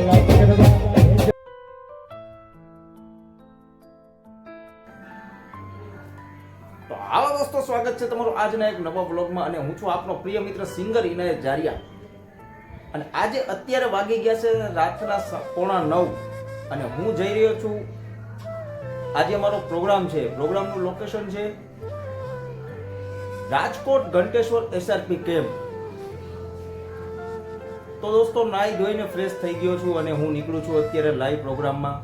તો હાલો દોસ્તો, સ્વાગત છે તમારું આજના એક નવા બ્લોગમાં અને હું છું આપણો પ્રિય મિત્ર સિંગર ઇનાયત જારિયા. અને આજે અત્યારે વાગી ગયા છે રાતના પોણા નવ અને હું જઈ રહ્યો છું. આજે અમારો પ્રોગ્રામ છે, પ્રોગ્રામનું લોકેશન છે રાજકોટ ઘંટેશ્વર એસઆરપી કેમ્પ તો દોસ્તો નાઈ ધોઈને ફ્રેશ થઈ ગયો છું અને હું નીકળું છું અત્યારે લાઈવ પ્રોગ્રામમાં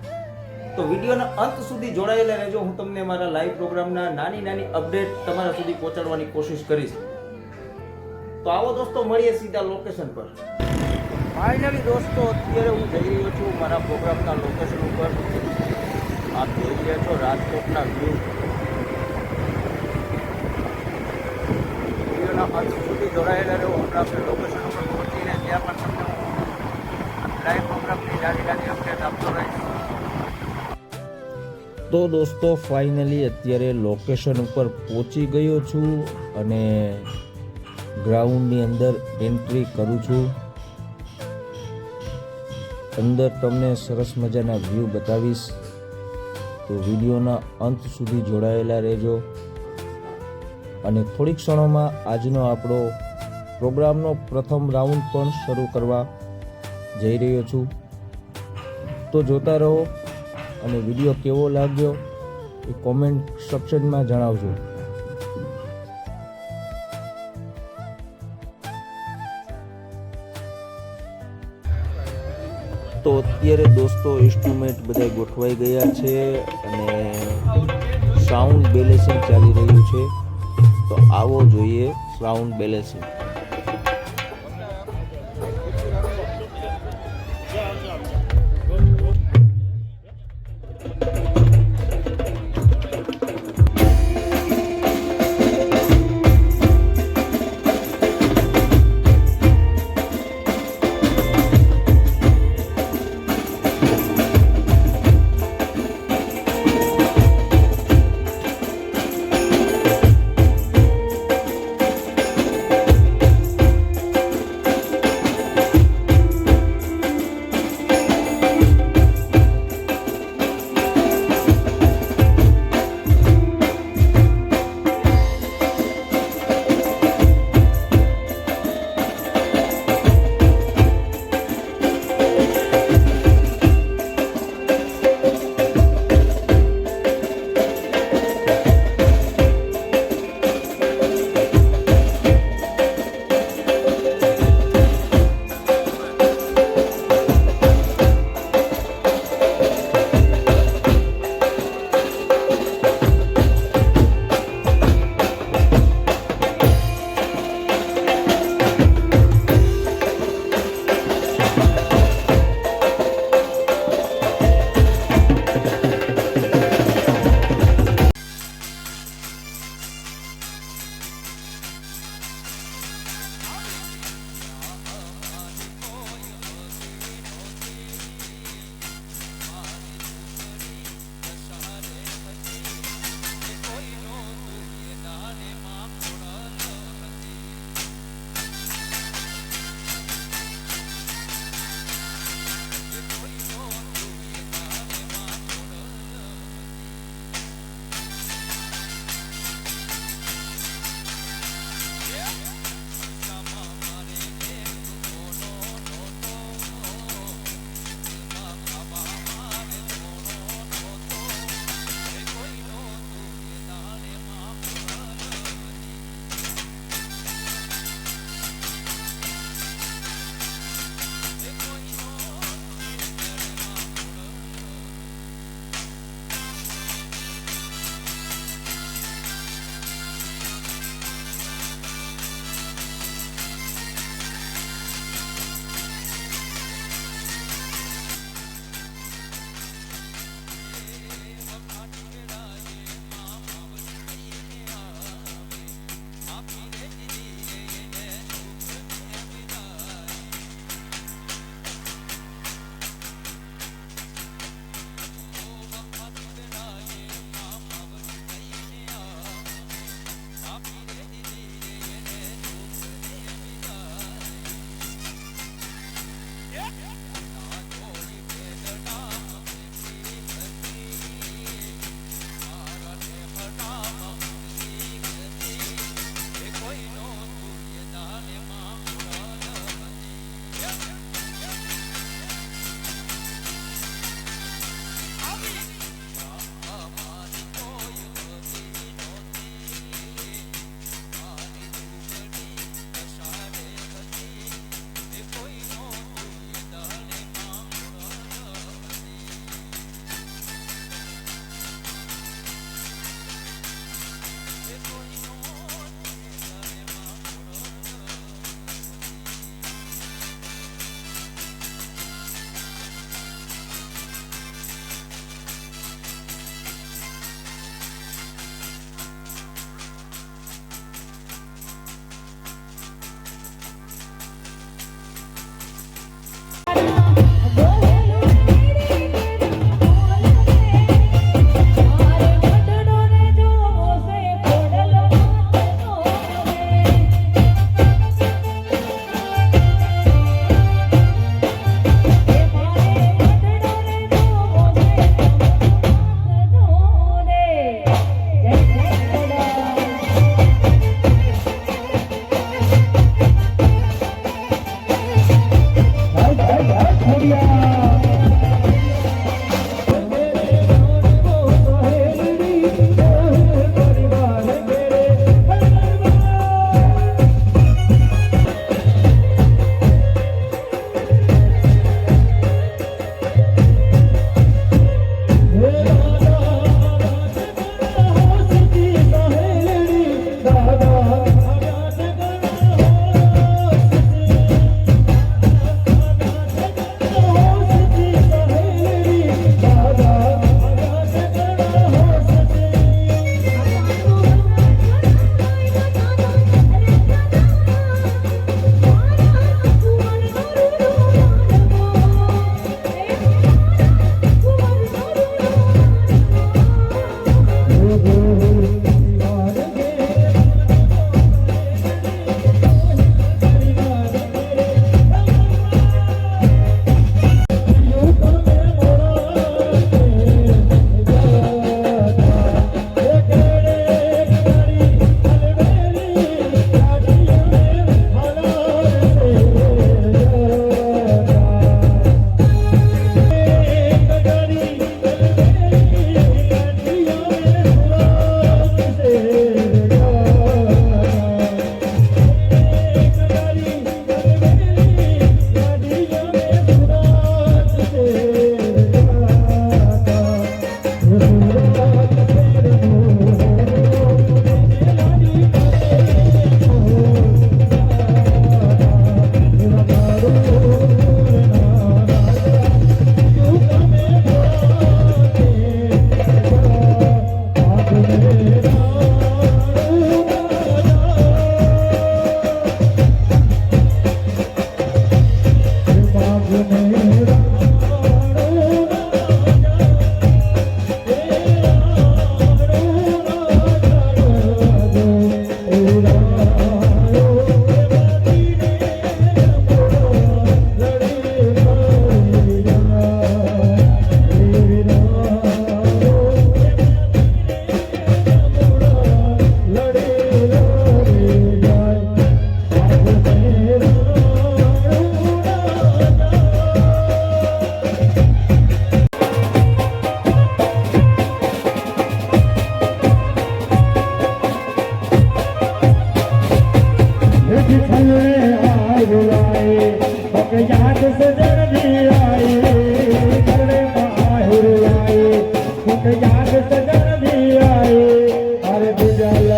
તો વિડીયોના અંત સુધી જોડાયેલા રહેજો. હું તમને મારા લાઈવ પ્રોગ્રામના નાની નાની અપડેટ તમારા સુધી પહોંચાડવાની કોશિશ કરીશ. તો આવો દોસ્તો, મળીએ સીધા લોકેશન પર. ફાઇનલી દોસ્તો, અત્યારે હું જઈ રહ્યો છું મારા પ્રોગ્રામના લોકેશન ઉપર. આપ જોઈ રહ્યા છો રાજકોટના વ્યૂ વિડીયોના અંત સુધી જોડાયેલા રહ્યો હમણાં લોકેશન ત્યાં પણ તમને લાઈવ પ્રોગ્રામની જાણી જાણી અપડેટ આપતો રહીશ. તો દોસ્તો ફાઇનલી અત્યારે લોકેશન ઉપર પહોંચી ગયો છું અને ગ્રાઉન્ડની અંદર એન્ટ્રી કરું છું. અંદર તમને સરસ મજાના વ્યૂ બતાવીશ. તો વિડીયોના અંત સુધી જોડાયેલા રહેજો. અને થોડીક ક્ષણોમાં આજનો આપણો પ્રોગ્રામનો પ્રથમ રાઉન્ડ પણ શરૂ કરવા જઈ રહ્યો છું. તો જોતા રહો અને વીડિયો કેવો લાગ્યો એ કોમેન્ટ સેક્શનમાં જણાવજો. તો અત્યારે દોસ્તો ઇન્સ્ટ્રુમેન્ટ બધા ગોઠવાઈ ગયા છે અને સાઉન્ડ બેલેન્સિંગ ચાલી રહ્યું છે. તો આવો જોઈએ સાઉન્ડ બેલેન્સિંગ Colombia.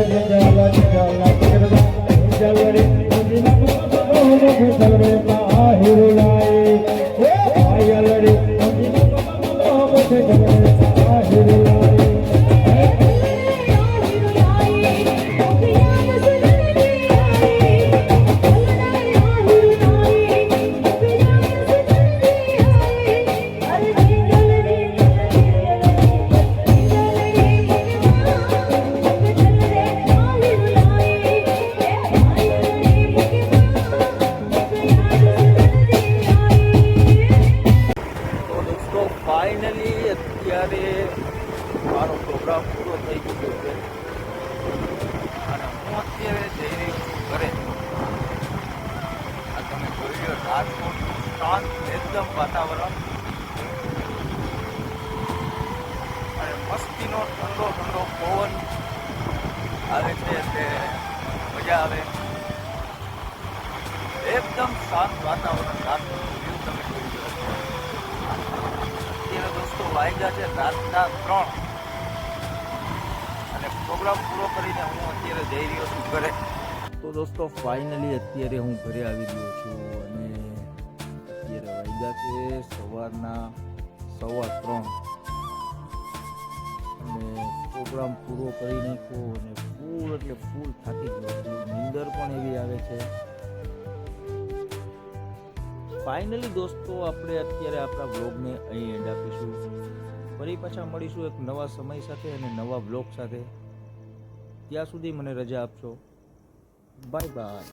जल जल અને હું અત્યારે જઈ રહી આ તમે જોઈ લો રાજકોટનું શાંત એકદમ વાતાવરણ અને મસ્તીનો ઠંડો ઠંડો પવન આવે છે તે મજા આવે એકદમ શાંત વાતાવરણ રાજકોટનું વ્યૂ તમે અત્યારે દોસ્તો વાગ્યા છે, રાતના ત્રણ. પ્રોગ્રામ પૂરો કરીને હું અત્યારે જઈ રહ્યો છું ઘરે. તો દોસ્તો ફાઇનલી અત્યારે હું ઘરે આવી ગયો છું અને અત્યારે વાગ્યા છે સવારના સવા ત્રણ. અને પ્રોગ્રામ પૂરો કરી નાખ્યો અને ફૂલ એટલે ફૂલ થાકી ગયો છું. નીંદર પણ એવી આવે છે. ફાઇનલી દોસ્તો, આપણે અત્યારે આપણા બ્લોગને અહીં એન્ડ આપીશું. ફરી પાછા મળીશું એક નવા સમય સાથે અને નવા બ્લોગ સાથે. ત્યાં સુધી મને રજા આપશો બાય બાય